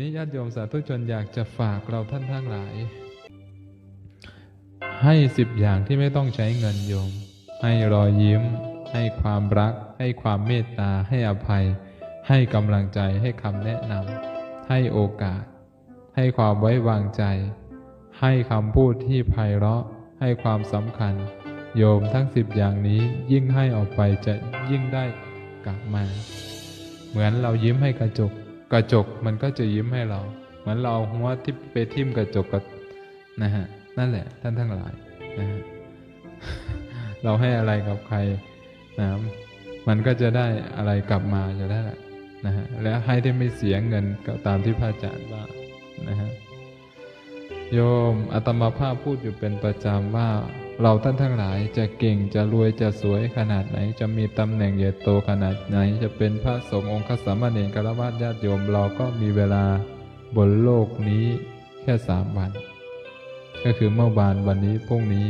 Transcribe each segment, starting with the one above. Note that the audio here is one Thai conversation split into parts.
นี้ญาติโยมสาธุชนอยากจะฝากเราท่านทั้งหลาย ให้สิบอย่างที่ไม่ต้องใช้เงินโยม ให้รอยยิ้ม ให้ความรัก ให้ความเมตตา ให้อภัย ให้กำลังใจ ให้คำแนะนำ ให้โอกาส ให้ความไว้วางใจ ให้คำพูดที่ไพเราะ ให้ความสำคัญ โยมทั้งสิบอย่างนี้ยิ่งให้ออกไปจะยิ่งได้กลับมา เหมือนเรายิ้มให้กระจก กระจกมันก็จะยิ้มให้เรา เหมือนเราหัวที่ไปทิ่มกระจกกับนะฮะนั่นแหละท่านทั้งหลายนะฮะเราให้อะไรกับใครนะมันก็จะได้อะไรกลับมาจะได้แหละนะฮะและให้ได้ไม่เสียเงินก็ตามที่พระอาจารย์ว่านะฮะโยมอาตมาภาพพูดอยู่เป็นประจำว่า เราท่านทั้งหลายจะเก่งจะรวยจะสวยขนาดไหน จะมีตำแหน่งใหญ่โตขนาดไหน จะเป็นพระสงฆ์องค์ขสามเณรกรวาสญาติโยมเราก็มีเวลาบนโลกนี้แค่สามวัน ก็คือเมื่อวานวันนี้พรุ่งนี้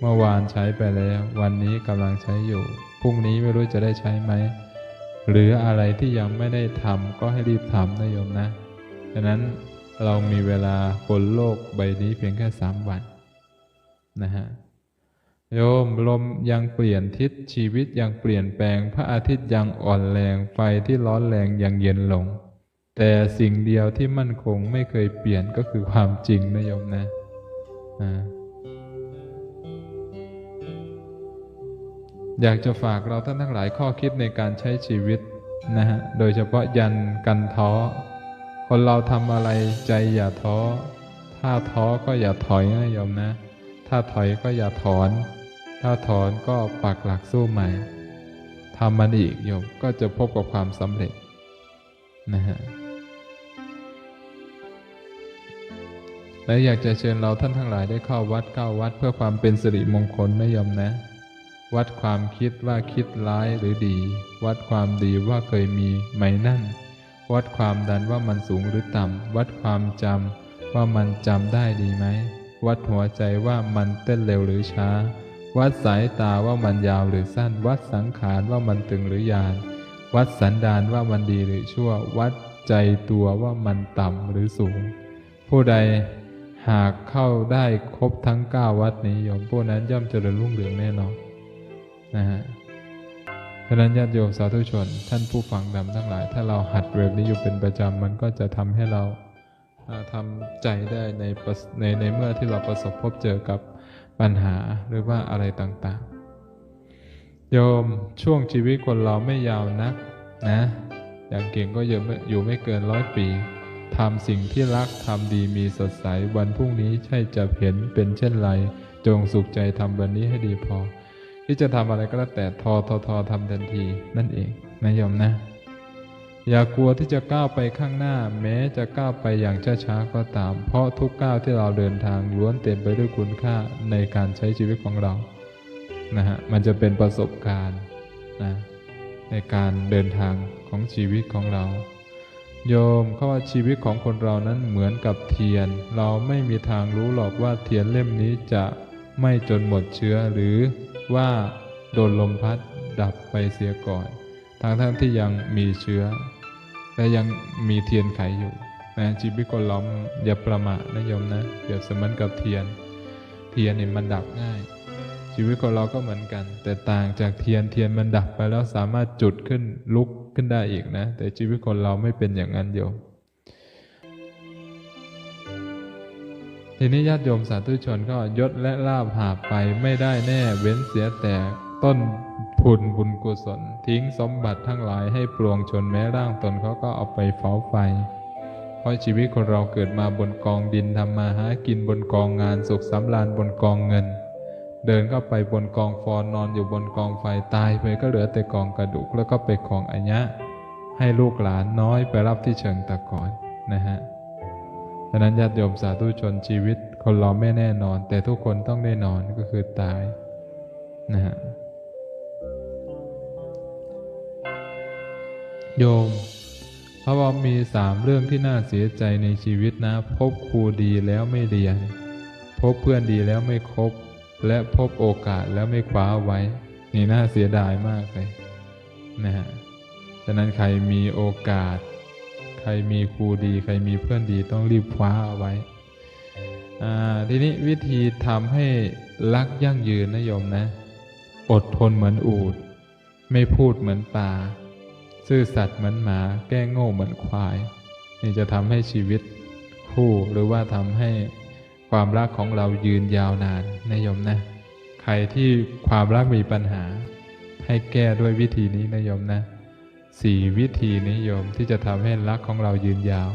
เมื่อวานใช้ไปแล้ว วันนี้กำลังใช้อยู่พรุ่งนี้ไม่รู้จะได้ใช้ไหมหรืออะไรที่ยังไม่ได้ทำก็ให้รีบทำนะโยมนะ ฉะนั้นเรามีเวลาบนโลกใบนี้เพียงแค่สามวัน นะฮะโยมลมยังเปลี่ยนทิศชีวิตยังเปลี่ยนแปลง พระอาทิตย์ยังอ่อนแรงไฟที่ร้อนแรงยังเย็นลง แต่สิ่งเดียวที่มั่นคงไม่เคยเปลี่ยนก็คือความจริงนะโยมนะอ่าอยากจะฝากเราท่านทั้งหลายข้อคิดในการใช้ชีวิตนะฮะ โดยเฉพาะยันกันท้อ คนเราทำอะไรใจอย่าท้อ ถ้าท้อก็อย่าถอยนะโยมนะ ถ้าถอยก็อย่าถอน ถ้าถอนก็ปักหลักสู้ใหม่ทำมันอีกโยมก็จะพบกับความสำเร็จนะฮะและอยากจะเชิญเราท่านทั้งหลายได้เข้าวัดเข้าวัดเพื่อความเป็นสิริมงคลนะโยมนะ วัดความคิดว่าคิดร้ายหรือดี วัดความดีว่าเคยมีไหมนั่น วัดความดันว่ามันสูงหรือต่ำวัดความจำว่ามันจำได้ดีไหม วัดหัวใจว่ามันเต้นเร็วหรือช้า วัดสายตาว่ามันยาวหรือสั้น วัดสังขารว่ามันตึงหรือยาน วัดสันดานว่ามันดีหรือชั่ว วัดใจตัวว่ามันต่ำหรือสูง ผู้ใดหากเข้าได้ครบทั้งเก้าวัดนี้โยมผู้นั้นย่อมเจริญรุ่งเรืองแน่นอนนะฮะเพราะนั้นญาติโยมสาธุชน ท่านผู้ฟังดำทั้งหลาย ถ้าเราหัดแบบนี้อยู่เป็นประจำมันก็จะทำให้เรา ทำใจได้ในในในเมื่อที่เราประสบพบเจอกับปัญหาหรือว่าอะไรต่างๆ โยมช่วงชีวิตคนเราไม่ยาวนักนะ อย่างเก่งก็อยู่อยู่ไม่เกินร้อยปีทำสิ่งที่รักทำดีมีสดใสวันพรุ่งนี้ใช่จะเห็นเป็นเช่นไร จงสุขใจทำวันนี้ให้ดีพอ ที่จะทำอะไรก็แล้วแต่ทอทอทอทำทันทีนั่นเองนะโยมนะ อย่ากลัวที่จะก้าวไปข้างหน้า แม้จะก้าวไปอย่างช้าๆก็ตาม เพราะทุกก้าวที่เราเดินทางล้วนเต็มไปด้วยคุณค่าในการใช้ชีวิตของเรานะฮะมันจะเป็นประสบการณ์นะในการเดินทางของชีวิตของเรา โยมเขาว่าชีวิตของคนเรานั้นเหมือนกับเทียน เราไม่มีทางรู้หรอกว่าเทียนเล่มนี้จะไม่จนหมดเชื้อหรือว่าโดนลมพัดดับไปเสียก่อนทั้งทั้งที่ยังมีเชื้อ และยังมีเทียนไขอยู่นะชีวิตคนเราอย่าประมาทนะโยมนะเปรียบเสมือนกับเทียน เทียนเนี่ยมันดับง่าย ชีวิตของเราก็เหมือนกัน แต่ต่างจากเทียนเทียนมันดับไปแล้วสามารถจุดขึ้นลุกขึ้นได้อีกนะ แต่ชีวิตคนเราไม่เป็นอย่างนั้นโยมทีนี้ญาติโยมสาธุชนก็ยศและลาภหาไปไม่ได้แน่เว้นเสียแต่ต้นทุนบุญกุศล ทิ้งสมบัติทั้งหลายให้ปลวงชนแม้ร่างตนเขาก็เอาไปเฝ้าไฟ เพราะชีวิตคนเราเกิดมาบนกองดินทำมาหากินบนกองงานสุขสำราญบนกองเงิน เดินเข้าไปบนกองฟอนนอนอยู่บนกองไฟตายไปก็เหลือแต่กองกระดูกแล้วก็ไปของอัญญะให้ลูกหลานน้อยไปรับที่เชิงตะกอนนะฮะฉะนั้นญาติโยมสาธุชนชีวิตคนเราไม่แน่นอน แต่ทุกคนต้องได้นอนก็คือตายนะฮะ โยมเพราะว่ามีสามเรื่องที่น่าเสียใจในชีวิตนะ พบครูดีแล้วไม่เรียน พบเพื่อนดีแล้วไม่คบ และพบโอกาสแล้วไม่คว้าไว้ นี่น่าเสียดายมากเลยนะฮะฉะนั้นใครมีโอกาส ใครมีครูดี ใครมีเพื่อนดีต้องรีบคว้าเอาไว้ทีนี้วิธีทำให้รักยั่งยืนนะโยมนะ อดทนเหมือนอูด ไม่พูดเหมือนป่า ซื่อสัตย์เหมือนหมา แก้โง่เหมือนควาย นี่จะทำให้ชีวิตคู่หรือว่าทำให้ความรักของเรายืนยาวนานนะโยมนะ ใครที่ความรักมีปัญหา ให้แก้ด้วยวิธีนี้นะโยมนะสี่วิธีนิยมที่จะทำให้รักของเรายืนยาว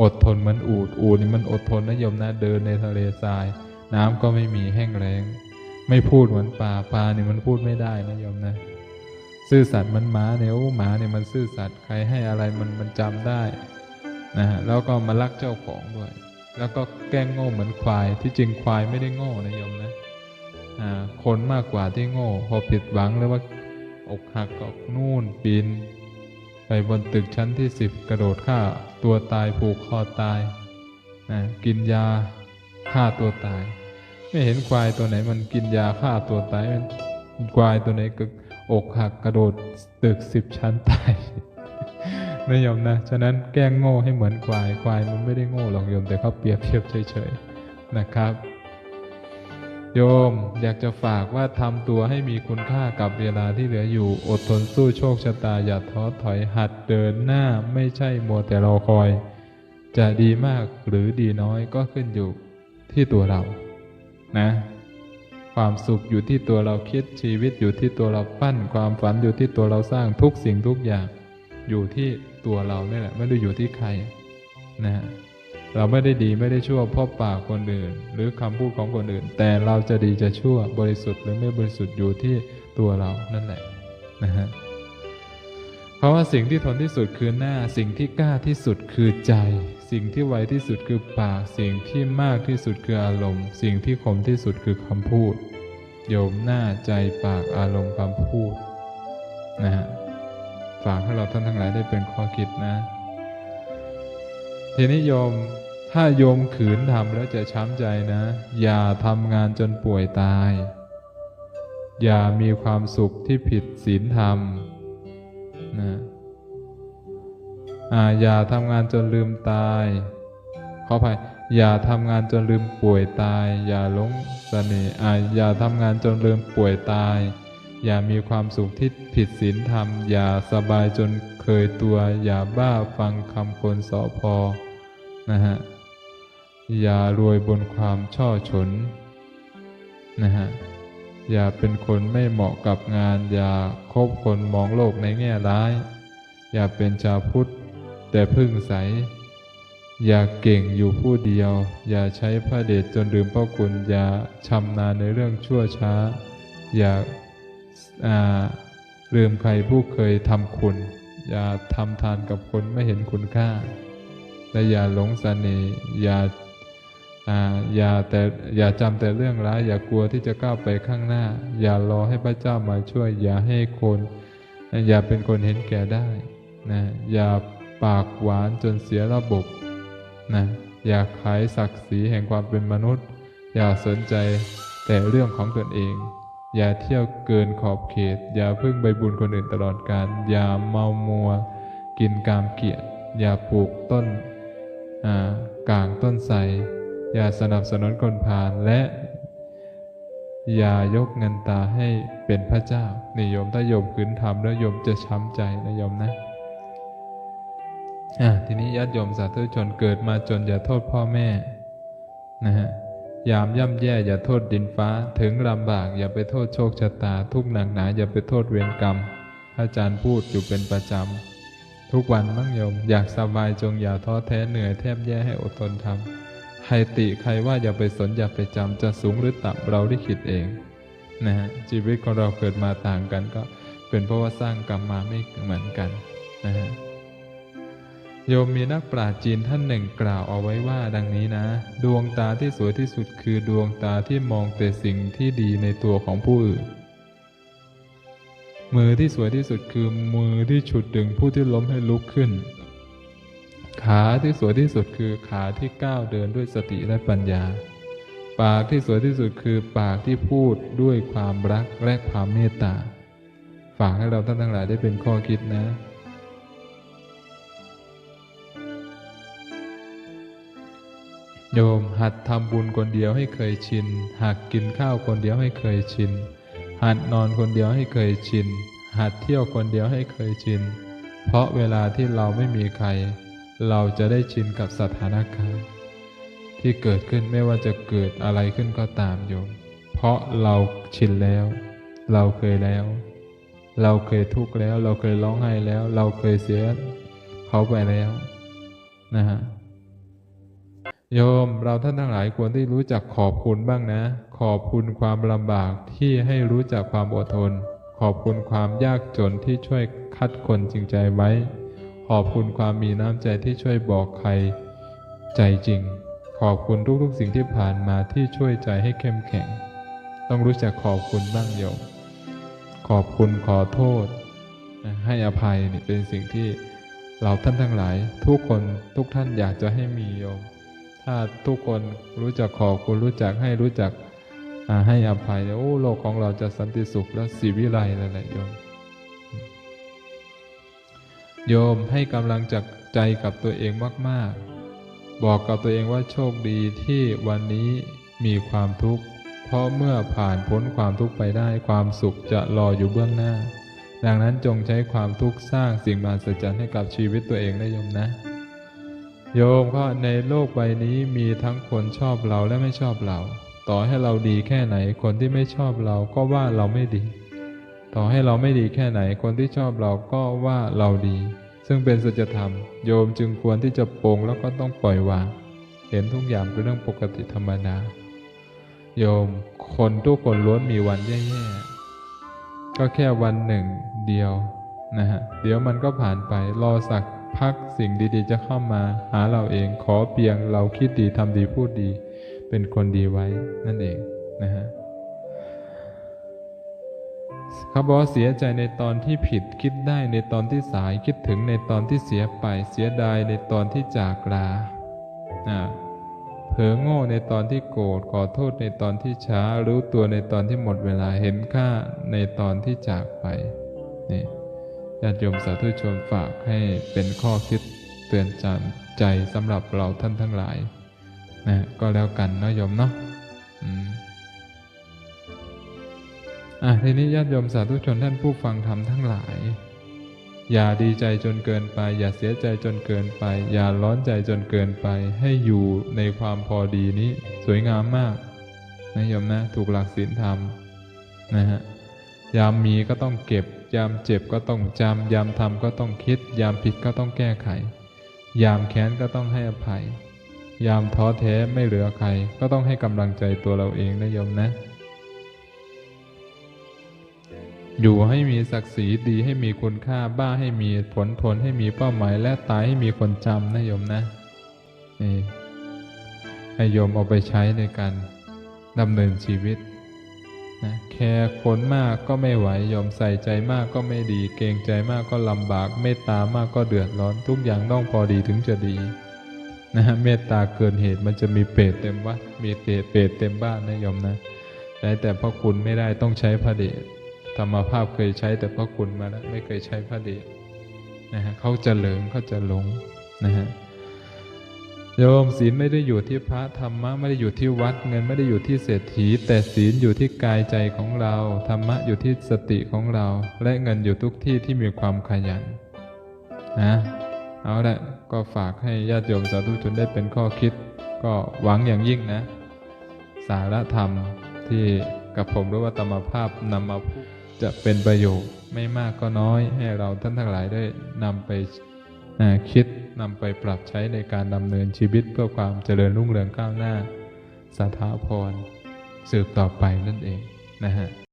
อดทนเหมือนอูดอูดนี่มันอดทนนะโยมนะเดินในทะเลทราย น้ำก็ไม่มีแห้งแล้ง ไม่พูดเหมือนปลาปลาเนี่ยมันพูดไม่ได้นะโยมนะ ซื่อสัตย์มันหมาเนี่ยโอ้หมาเนี่ยมันซื่อสัตย์ใครให้อะไรมันมันจำได้นะฮะแล้วก็มารักเจ้าของด้วย แล้วก็แกล้งโง่เหมือนควาย ที่จริงควายไม่ได้โง่นะโยมนะอ่าคนมากกว่าที่โง่ พอผิดหวังหรือว่าอกหักก็นู่นปีนไปบนตึกชั้นที่สิบกระโดดฆ่าตัวตายผูกคอตายนะกินยาฆ่าตัวตาย ไม่เห็นควายตัวไหนมันกินยาฆ่าตัวตายมันควายตัวไหนก็ อกหักกระโดดตึกสิบชั้นตายนะโยอมนะ ฉะนั้นแกล้งโง่ให้เหมือนควาย ควายมันไม่ได้โง่หรอกโยม แต่เขาเปรียบเทียบเฉยๆนะครับ โยมอยากจะฝากว่าทำตัวให้มีคุณค่ากับเวลาที่เหลืออยู่ อดทนสู้โชคชะตา อย่าท้อถอยหัดเดินหน้า ไม่ใช่มัวแต่รอคอย จะดีมากหรือดีน้อยก็ขึ้นอยู่ที่ตัวเรา นะ ความสุขอยู่ที่ตัวเราคิดชีวิตอยู่ที่ตัวเราปั้น ความฝันอยู่ที่ตัวเราสร้างทุกสิ่งทุกอย่าง อยู่ที่ตัวเราเนี่ยแหละไม่ได้อยู่ที่ใครนะฮะเราไม่ได้ดีไม่ได้ชั่วเพราะปากคนอื่น หรือคำพูดของคนอื่น แต่เราจะดีจะชั่วบริสุทธิ์หรือไม่บริสุทธิ์อยู่ที่ตัวเรานั่นแหละนะฮะเพราะว่าสิ่งที่ทนที่สุดคือหน้า สิ่งที่กล้าที่สุดคือใจ สิ่งที่ไวที่สุดคือปาก สิ่งที่มากที่สุดคืออารมณ์ สิ่งที่คมที่สุดคือคำพูด โยมหน้าใจปากอารมณ์คำพูดนะฮะฝากให้เราท่านทั้งหลายได้เป็นข้อคิดนะ ทีนี้โยมถ้าโยมขืนทำแล้วจะช้ำใจนะ อย่าทำงานจนป่วยตาย อย่ามีความสุขที่ผิดศีลธรรมนะอ่าอย่าทำงานจนลืมตายขออภัย อย่าทำงานจนลืมป่วยตาย อย่าหลงเสน่ห์อ่าอย่าทำงานจนลืมป่วยตาย อย่ามีความสุขที่ผิดศีลธรรม อย่าสบายจนเคยตัว อย่าบ้าฟังคำคนสอพอนะฮะอย่ารวยบนความช่อฉนนะฮะอย่าเป็นคนไม่เหมาะกับงาน อย่าคบคนมองโลกในแง่ร้าย อย่าเป็นชาวพุทธแต่พึ่งใส อย่าเก่งอยู่ผู้เดียว อย่าใช้พระเดชจนลืมพระคุณ อย่าชำนาญในเรื่องชั่วช้า อย่าาลืมใครผู้เคยทำคุณ อย่าทำทานกับคนไม่เห็นคุณค่า และอย่าหลงเสน่ห์อย่าอย่าแต่อย่าจำแต่เรื่องร้าย อย่ากลัวที่จะก้าวไปข้างหน้า อย่ารอให้พระเจ้ามาช่วย อย่าให้คน อย่าเป็นคนเห็นแก่ได้นะอย่าปากหวานจนเสียระบบ นะอย่าขายศักดิ์ศรีแห่งความเป็นมนุษย์ อย่าสนใจแต่เรื่องของตนเอง อย่าเที่ยวเกินขอบเขต อย่าพึ่งใบบุญคนอื่นตลอดกาลอย่าเมามัว กินกามเกียรติอย่าปลูกต้นอ่ากลางต้นไทรอย่าสนับสนุนคนพาลและ อย่ายกเงินตาให้เป็นพระเจ้านิยมถ้าโยมขืนทำแล้วโยมจะช้ำใจนะโยมนะ อะทีนี้ญาติโยมสาธุชนเกิดมาจนอย่าโทษพ่อแม่นะฮะยามย่ำแย่อย่าโทษดินฟ้า ถึงลำบากอย่าไปโทษโชคชะตา ทุกหนักหนาอย่าไปโทษเวรกรรมพระอาจารย์พูดอยู่เป็นประจำ ทุกวันมั่งโยม อยากสบายจงอย่าท้อแท้เหนื่อยแทบแย่ให้อดทนทำใครติใครว่าอย่าไปสนอย่าไปจำจะสูงหรือต่ำเราได้คิดเองนะฮะชีวิตของเราเกิดมาต่างกันก็เป็นเพราะว่าสร้างกรรมมาไม่เหมือนกันนะฮะ โยมมีนักปราชญ์จีนท่านหนึ่งกล่าวเอาไว้ว่าดังนี้นะ ดวงตาที่สวยที่สุดคือดวงตาที่มองแต่สิ่งที่ดีในตัวของผู้อื่น มือที่สวยที่สุดคือมือที่ฉุดดึงผู้ที่ล้มให้ลุกขึ้น ขาที่สวยที่สุดคือขาที่ก้าวเดินด้วยสติและปัญญา ปากที่สวยที่สุดคือปากที่พูดด้วยความรักและความเมตตา ฝากให้เราท่านทั้งหลายได้เป็นข้อคิดนะ โยมหัดทำบุญคนเดียวให้เคยชินหัดกินข้าวคนเดียวให้เคยชิน หัดนอนคนเดียวให้เคยชิน หัดเที่ยวคนเดียวให้เคยชิน เพราะเวลาที่เราไม่มีใคร เราจะได้ชินกับสถานการณ์ ที่เกิดขึ้นไม่ว่าจะเกิดอะไรขึ้นก็ตามโยม เพราะเราชินแล้ว เราเคยแล้ว เราเคยทุกข์แล้ว เราเคยร้องไห้แล้ว เราเคยเสียเขาไปแล้วนะฮะ โยมเราท่านทั้งหลายควรที่รู้จักขอบคุณบ้างนะ ขอบคุณความลำบากที่ให้รู้จักความอดทน ขอบคุณความยากจนที่ช่วยคัดคนจริงใจไว้ ขอบคุณความมีน้ำใจที่ช่วยบอกใคร ใจจริง ขอบคุณทุกๆสิ่งที่ผ่านมาที่ช่วยใจให้เข้มแข็ง ต้องรู้จักขอบคุณบ้างโยม ขอบคุณขอโทษ ให้อภัยนี่เป็นสิ่งที่เราท่านทั้งหลาย ทุกคนทุกท่านอยากจะให้มีโยม ถ้าทุกคนรู้จักขอบคุณรู้จักให้รู้จักให้อภัยโอ้โลกของเราจะสันติสุขและสีวิไลเลยแหละโยม โยมให้กำลังจักใจกับตัวเองมาก ๆ บอกกับตัวเองว่าโชคดีที่วันนี้มีความทุกข์ เพราะเมื่อผ่านพ้นความทุกข์ไปได้ความสุขจะรออยู่เบื้องหน้า ดังนั้นจงใช้ความทุกข์สร้างสิ่งมหัศจรรย์ให้กับชีวิตตัวเองนะโยมนะ โยมเพราะในโลกใบนี้มีทั้งคนชอบเราและไม่ชอบเรา ต่อให้เราดีแค่ไหนคนที่ไม่ชอบเราก็ว่าเราไม่ดี ต่อให้เราไม่ดีแค่ไหนคนที่ชอบเราก็ว่าเราดี ซึ่งเป็นสัจธรรม โยมจึงควรที่จะปลงแล้วก็ต้องปล่อยวาง เห็นทุกอย่างเป็นเรื่องปกติธรรมดา โยม คนทุกคนล้วนมีวันแย่ๆก็แค่วันหนึ่ง เดียวนะฮะเดี๋ยวมันก็ผ่านไปรอสัก พักสิ่งดีๆ จะเข้ามา หาเราเองขอเพียงเราคิดดีทำดีพูดดี เป็นคนดีไว้นั่นเองนะฮะเขาบอกว่าเสียใจในตอนที่ผิดคิดได้ในตอนที่สายคิดถึงในตอนที่เสียไปเสียดายในตอนที่จากลาอ่าเผลอโง่ในตอนที่โกรธขอโทษในตอนที่ช้า รู้ตัวในตอนที่หมดเวลาเห็นค่าในตอนที่จากไปนี่ ญาติโยมสาธุชนฝากให้เป็นข้อคิดเตือนจำใจสำหรับเราท่านทั้งหลายนะก็แล้วกันเนาะโยมเนาะอืมอะทีนี้ญาติโยมสาธุชนท่านผู้ฟังธรรมทั้งหลาย อย่าดีใจจนเกินไป อย่าเสียใจจนเกินไป อย่าร้อนใจจนเกินไป ให้อยู่ในความพอดีนี้ สวยงามมากนะโยมนะ ถูกหลักศีลธรรมนะฮะ ยามมีก็ต้องเก็บ ยามเจ็บก็ต้องจำ ยามทำก็ต้องคิด ยามผิดก็ต้องแก้ไข ยามแค้นก็ต้องให้อภัย ยามท้อแท้ไม่เหลือใคร ก็ต้องให้กำลังใจตัวเราเองนะโยมนะ อยู่ให้มีศักดิ์ศรีดีให้มีคุณค่าบ้าให้มีผลผลให้มีเป้าหมาย และตายให้มีคนจำนะโยมนะนี่ให้โยมเอาไปใช้ในการดำเนินชีวิต นะแคร์คนมากก็ไม่ไหวโยมใส่ใจมากก็ไม่ดี เกรงใจมากก็ลำบาก เมตตามากก็เดือดร้อน ทุกอย่างต้องพอดีถึงจะดีนะฮะเมตตาเกินเหตุมันจะมีเปรตเต็มวัดมีเปรตเปรตเต็มบ้านนะโยมนะแต่แต่พระคุณไม่ได้ต้องใช้พระเดชธรรมภาพเคยใช้แต่พระคุณมาแล้วไม่เคยใช้พระเดชนะฮะเขาจะเหลิงเขาจะหลงนะฮะ โยมศีลไม่ได้อยู่ที่พระธรรมะ ไม่ได้อยู่ที่วัดเงินไม่ได้อยู่ที่เศรษฐี แต่ศีลอยู่ที่กายใจของเรา ธรรมะอยู่ที่สติของเรา และเงินอยู่ทุกที่ที่มีความขยันนะเอาละก็ฝากให้ญาติโยมสาธุชนได้เป็นข้อคิด ก็หวังอย่างยิ่งนะ สารธรรมที่กับผมรือว่าธรรมภาพนำมาพูดจะเป็นประโยชน์ไม่มากก็น้อย ให้เราท่านทั้งหลายได้นำไปคิด นำไปปรับใช้ในการดำเนินชีวิตเพื่อความเจริญรุ่งเรืองก้าวหน้าสถาพรสืบต่อไปนั่นเองนะฮะ